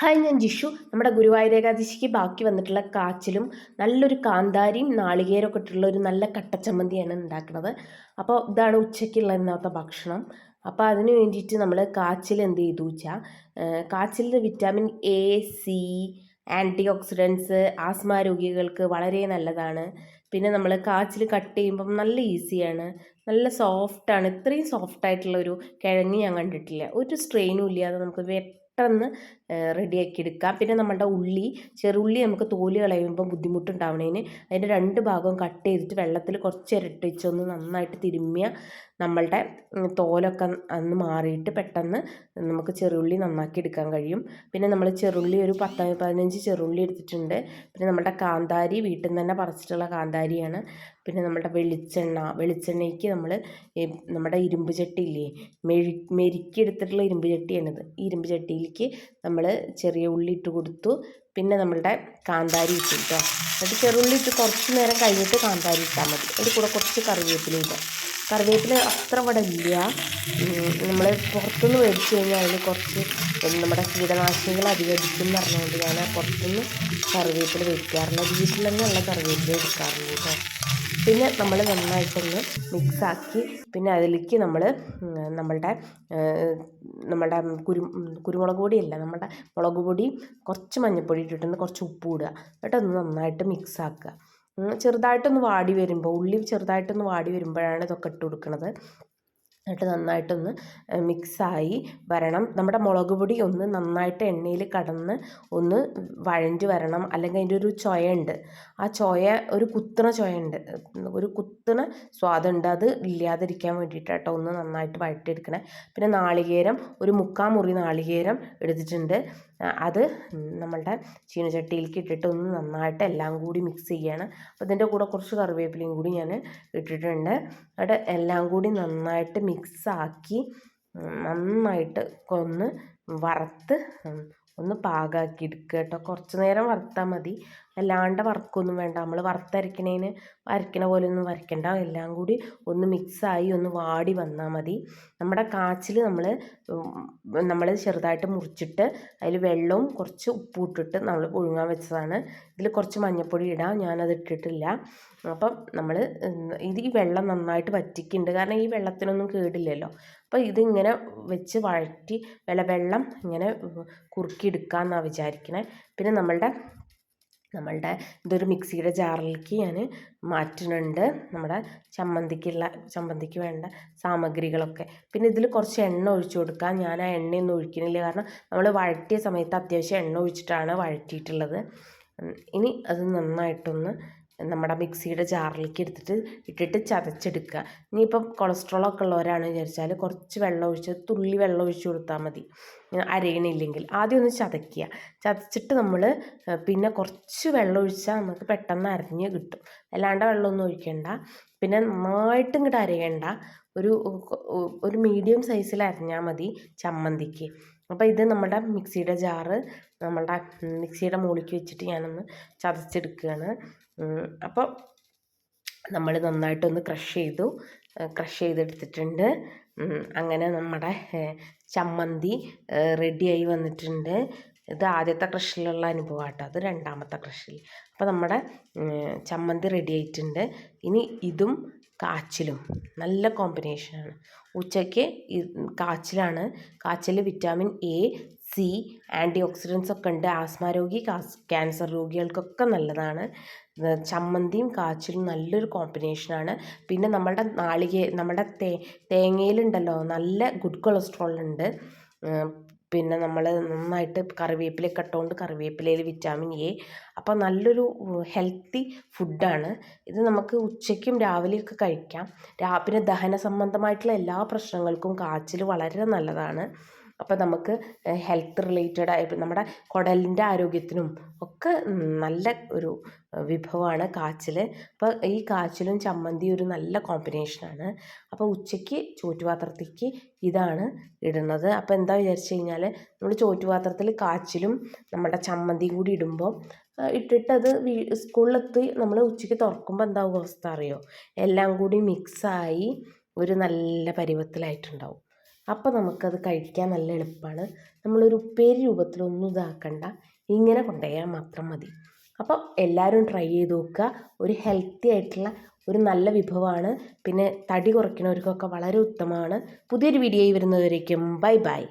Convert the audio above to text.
Hi ഞാൻ ജിഷു നമ്മുടെ ഗുരുവായൂർ ഏകാദശിക്ക് ബാക്കി വന്നിട്ടുള്ള കാച്ചിലും നല്ലൊരു കാന്താരിയും നാളികേരമൊക്കെ ഇട്ടുള്ള ഒരു നല്ല കട്ടച്ചമ്മന്തിയാണ് ഉണ്ടാക്കുന്നത് അപ്പോൾ ഇതാണ് ഉച്ചയ്ക്കുള്ള ഇന്നത്തെ ഭക്ഷണം. അപ്പോൾ അതിന് വേണ്ടിയിട്ട് നമ്മൾ കാച്ചിൽ എന്ത് ചെയ്തു വെച്ചാൽ കാച്ചിലിൽ vitamin A C antioxidants asthma രോഗികൾക്ക് വളരെ നല്ലതാണ്. പിന്നെ നമ്മൾ കാച്ചിൽ കട്ട് ചെയ്യുമ്പം നല്ല ഈസിയാണ്. നല്ല സോഫ്റ്റാണ്. ഇത്രയും സോഫ്റ്റ് ആയിട്ടുള്ള ഒരു കിഴങ്ങ് ഞാൻ കണ്ടിട്ടില്ല. ഒരു സ്ട്രെയിനും ഇല്ലാതെ നമുക്ക് പെട്ടെന്ന് റെഡിയാക്കി എടുക്കാം. പിന്നെ നമ്മളുടെ ഉള്ളി ചെറുള്ളി നമുക്ക് തോൽ കളയുമ്പോൾ ബുദ്ധിമുട്ടുണ്ടാവണേന്. അതിന്റെ രണ്ട് ഭാഗവും കട്ട് ചെയ്തിട്ട് വെള്ളത്തിൽ കുറച്ച് ഇരട്ടിച്ചൊന്ന് നന്നായിട്ട് തിരുമ്മിയ നമ്മളുടെ തോലൊക്കെ അന്ന് മാറിയിട്ട് പെട്ടെന്ന് നമുക്ക് ചെറുള്ളി നന്നാക്കി എടുക്കാൻ കഴിയും. പിന്നെ നമ്മൾ ചെറുള്ളി ഒരു പത്ത് പതിനഞ്ച് ചെറുള്ളി എടുത്തിട്ടുണ്ട്. പിന്നെ നമ്മുടെ കാന്താരി വീട്ടിൽ നിന്ന് തന്നെ പറിച്ചിട്ടുള്ള കാന്താരിയാണ്. പിന്നെ നമ്മുടെ വെളിച്ചെണ്ണ വെളിച്ചെണ്ണയ്ക്ക് നമ്മൾ നമ്മുടെ ഇരുമ്പ് ചട്ടി ഇല്ലേ മെഴി മെരുക്കി എടുത്തിട്ടുള്ള ഇരുമ്പ് ചട്ടിയാണിത് ഈ ഇരുമ്പ് ചട്ടിയിലേക്ക് നമ്മൾ ചെറിയ ഉള്ളി ഇട്ട് കൊടുത്തു. പിന്നെ നമ്മളുടെ കാന്താരി ഇട്ടു കേട്ടോ എന്നിട്ട് ചെറുള്ളി ഇട്ട് കുറച്ച് നേരം കഴിഞ്ഞിട്ട് കാന്താരി ഇട്ടാൽ മതി. അതിൽ കൂടെ കുറച്ച് കറിവേപ്പില ഇടാം കറിവേപ്പില അത്ര ഇവിടെ ഇല്ല. നമ്മൾ പുറത്തുനിന്ന് മേടിച്ച് കഴിഞ്ഞാൽ അതിൽ കുറച്ച് നമ്മുടെ കീടനാശിനികൾ അധികം അടിക്കും എന്ന് പറഞ്ഞുകൊണ്ട് ഞാൻ പുറത്തുനിന്ന് കറിവേപ്പില മേടിക്കാറില്ല. വീട്ടിൽ തന്നെയുള്ള കറിവേപ്പില എടുക്കാറുണ്ട് കേട്ടോ. പിന്നെ നമ്മൾ നന്നായിട്ടൊന്ന് മിക്സാക്കി പിന്നെ അതിലേക്ക് നമ്മൾ നമ്മളുടെ നമ്മളുടെ കുരു കുരുമുളക് പൊടിയല്ല നമ്മുടെ മുളക് പൊടി കുറച്ച് മഞ്ഞൾപ്പൊടി ഇട്ടിട്ടൊന്ന് കുറച്ച് ഉപ്പ് ഇടുക. എന്നിട്ടൊന്ന് നന്നായിട്ട് മിക്സ് ആക്കുക. ചെറുതായിട്ടൊന്ന് വാടി വരുമ്പോൾ ഉള്ളി ചെറുതായിട്ടൊന്ന് വാടി വരുമ്പോഴാണ് ഇതൊക്കെ ഇട്ട് കൊടുക്കുന്നത് എന്നിട്ട് നന്നായിട്ടൊന്ന് മിക്സായി വരണം. നമ്മുടെ മുളക് പൊടി ഒന്ന് നന്നായിട്ട് എണ്ണയിൽ കടന്ന് ഒന്ന് വഴഞ്ഞ് വരണം. അല്ലെങ്കിൽ അതിന്റെ ഒരു ചൊയുണ്ട് ആ ചൊയ ഒരു കുത്തണ ചൊയുണ്ട് ഒരു കുത്തണ സ്വാദുണ്ട്. അത് ഇല്ലാതിരിക്കാൻ വേണ്ടിയിട്ടാട്ടോ ഒന്ന് നന്നായിട്ട് വഴറ്റിയെടുക്കണേ. പിന്നെ നാളികേരം ഒരു മുക്കാൽ മുറി നാളികേരം എടുത്തിട്ടുണ്ട്. അത് നമ്മളുടെ ചീനച്ചട്ടിയിലേക്ക് ഇട്ടിട്ട് ഒന്ന് നന്നായിട്ട് എല്ലാം കൂടി മിക്സ് ചെയ്യണം. അപ്പോൾ ഇതിന്റെ കൂടെ കുറച്ച് കറിവേപ്പിലയും കൂടി ഞാൻ ഇട്ടിട്ടുണ്ട്. അവിടെ എല്ലാം കൂടി നന്നായിട്ട് മിക്സാക്കി നന്നായിട്ട് ഒന്ന് വറുത്ത് ഒന്ന് പാകമാക്കി എടുക്കുക കേട്ടോ കുറച്ച് നേരം വറുത്താൽ മതി. അല്ലാണ്ട് വറുക്കൊന്നും വേണ്ട. നമ്മൾ വറുത്തരക്കണേന് വരയ്ക്കണ പോലെ ഒന്നും വരയ്ക്കണ്ട എല്ലാം കൂടി ഒന്ന് മിക്സായി ഒന്ന് വാടി വന്നാൽ മതി. നമ്മുടെ കാച്ചിൽ നമ്മൾ നമ്മൾ ചെറുതായിട്ട് മുറിച്ചിട്ട് അതിൽ വെള്ളവും കുറച്ച് ഉപ്പും ഇട്ടിട്ട് നമ്മൾ പുഴുങ്ങാൻ വെച്ചതാണ്. ഇതിൽ കുറച്ച് മഞ്ഞൾപ്പൊടി ഇടാം. ഞാനത് ഇട്ടിട്ടില്ല. അപ്പം നമ്മൾ ഇത് ഈ വെള്ളം നന്നായിട്ട് വറ്റിക്കുന്നുണ്ട് കാരണം ഈ വെള്ളത്തിനൊന്നും കേടില്ലല്ലോ. അപ്പോൾ ഇതിങ്ങനെ വെച്ച് വഴറ്റി വില വെള്ളം ഇങ്ങനെ കുറുക്കിയെടുക്കാമെന്നാണ് വിചാരിക്കുന്നത് പിന്നെ നമ്മളുടെ നമ്മളുടെ ഇതൊരു മിക്സിയുടെ ജാറിലേക്ക് ഞാൻ മാറ്റുന്നുണ്ട്. നമ്മുടെ ചമ്മന്തിക്കുള്ള ചമ്മന്തിക്ക് വേണ്ട സാമഗ്രികളൊക്കെ. പിന്നെ ഇതിൽ കുറച്ച് എണ്ണ ഒഴിച്ചു കൊടുക്കാം. ഞാൻ ആ എണ്ണയൊന്നും ഒഴിക്കുന്നില്ല കാരണം നമ്മൾ വഴറ്റിയ സമയത്ത് അത്യാവശ്യം എണ്ണ ഒഴിച്ചിട്ടാണ് വഴറ്റിയിട്ടുള്ളത്. ഇനി അത് നന്നായിട്ടൊന്ന് നമ്മുടെ മിക്സിയുടെ ജാറിലേക്ക് എടുത്തിട്ട് ഇട്ടിട്ട് ചതച്ചെടുക്കുക. ഇനിയിപ്പം കൊളസ്ട്രോളൊക്കെ ഉള്ളവരാണെന്ന് വിചാരിച്ചാൽ കുറച്ച് വെള്ളം ഒഴിച്ച് തുള്ളി വെള്ളം ഒഴിച്ച് കൊടുത്താൽ മതി. അരയണില്ലെങ്കിൽ ആദ്യം ഒന്ന് ചതയ്ക്കുക. ചതച്ചിട്ട് നമ്മൾ പിന്നെ കുറച്ച് വെള്ളം ഒഴിച്ചാൽ നമുക്ക് പെട്ടെന്ന് അരഞ്ഞ് കിട്ടും. അല്ലാണ്ട് വെള്ളമൊന്നും ഒഴിക്കണ്ട. പിന്നെ നന്നായിട്ട് ഇങ്ങോട്ട് അരയണ്ട. ഒരു ഒരു മീഡിയം സൈസിൽ അരഞ്ഞാൽ മതി ചമ്മന്തിക്ക്. അപ്പോൾ ഇത് നമ്മുടെ മിക്സിയുടെ ജാറ് നമ്മളുടെ മിക്സിയുടെ മുകളിലേക്ക് വെച്ചിട്ട് ഞാനൊന്ന് ചതച്ചെടുക്കുകയാണ് അപ്പോൾ നമ്മൾ നന്നായിട്ടൊന്ന് ക്രഷ് ചെയ്തു. ക്രഷ് ചെയ്തെടുത്തിട്ടുണ്ട്. അങ്ങനെ നമ്മുടെ ചമ്മന്തി റെഡിയായി വന്നിട്ടുണ്ട്. ഇത് ആദ്യത്തെ ക്രഷിലുള്ള അനുഭവം കേട്ടോ അത് രണ്ടാമത്തെ ക്രഷിൽ അപ്പോൾ നമ്മുടെ ചമ്മന്തി റെഡി ആയിട്ടുണ്ട്. ഇനി ഇതും കാച്ചിലും. നല്ല കോമ്പിനേഷനാണ് ഉച്ചയ്ക്ക് കാച്ചിലാണ്. കാച്ചിൽ vitamin A C antioxidants ഒക്കെ ഉണ്ട്. ആസ്മ രോഗി ക്യാൻസർ രോഗികൾക്കൊക്കെ നല്ലതാണ്. ചമ്മന്തിയും കാച്ചിലും നല്ലൊരു കോമ്പിനേഷനാണ് പിന്നെ നമ്മളുടെ നാളികേ നമ്മുടെ തേ തേങ്ങയിലുണ്ടല്ലോ. നല്ല ഗുഡ് കൊളസ്ട്രോൾ ഉണ്ട്. പിന്നെ നമ്മൾ നന്നായിട്ട് കറിവേപ്പിലയൊക്കെ ഇട്ടുകൊണ്ട് കറിവേപ്പിലയിൽ വിറ്റാമിൻ എ അപ്പോൾ നല്ലൊരു ഹെൽത്തി ഫുഡാണ് ഇത് നമുക്ക് ഉച്ചയ്ക്കും രാവിലെയൊക്കെ കഴിക്കാം. പിന്നെ ദഹന സംബന്ധമായിട്ടുള്ള എല്ലാ പ്രശ്നങ്ങൾക്കും കാച്ചിൽ വളരെ നല്ലതാണ്. അപ്പോൾ നമുക്ക് ഹെൽത്ത് റിലേറ്റഡ് ആയിട്ട് നമ്മുടെ കുടലിന്റെ ആരോഗ്യത്തിനും ഒക്കെ നല്ല ഒരു വിഭവമാണ് കാച്ചിൽ അപ്പോൾ ഈ കാച്ചിലും ചമ്മന്തി ഒരു നല്ല കോമ്പിനേഷനാണ് അപ്പോൾ ഉച്ചയ്ക്ക് ചോറ്റുപാത്രത്തേക്ക് ഇതാണ് ഇടുന്നത്. അപ്പോൾ എന്താ വിചാരിച്ചു കഴിഞ്ഞാൽ നമ്മൾ ചോറ്റുപാത്രത്തിൽ കാച്ചിലും നമ്മുടെ ചമ്മന്തിയും കൂടി ഇടുമ്പോൾ ഇട്ടിട്ട് അത് സ്കൂളിലെത്തി നമ്മൾ ഉച്ചയ്ക്ക് തുറക്കുമ്പോൾ എന്താവും അവസ്ഥ അറിയോ? എല്ലാം കൂടി മിക്സായി ഒരു നല്ല പരുവത്തിലായിട്ടുണ്ടാവും. അപ്പോൾ നമുക്കത് കഴിക്കാൻ നല്ല എളുപ്പമാണ് നമ്മളൊരു ഉപ്പേരി രൂപത്തിലൊന്നും ഇതാക്കണ്ട. ഇങ്ങനെ കൊണ്ടുപോയാൽ മാത്രം മതി. അപ്പോൾ എല്ലാവരും ട്രൈ ചെയ്ത് നോക്കുക. ഒരു ഹെൽത്തി ആയിട്ടുള്ള ഒരു നല്ല വിഭവമാണ്. പിന്നെ തടി കുറയ്ക്കുന്നവർക്കൊക്കെ വളരെ ഉത്തമമാണ്. പുതിയൊരു വീഡിയോയിൽ വരുന്നവരേക്കും ബൈ ബൈ.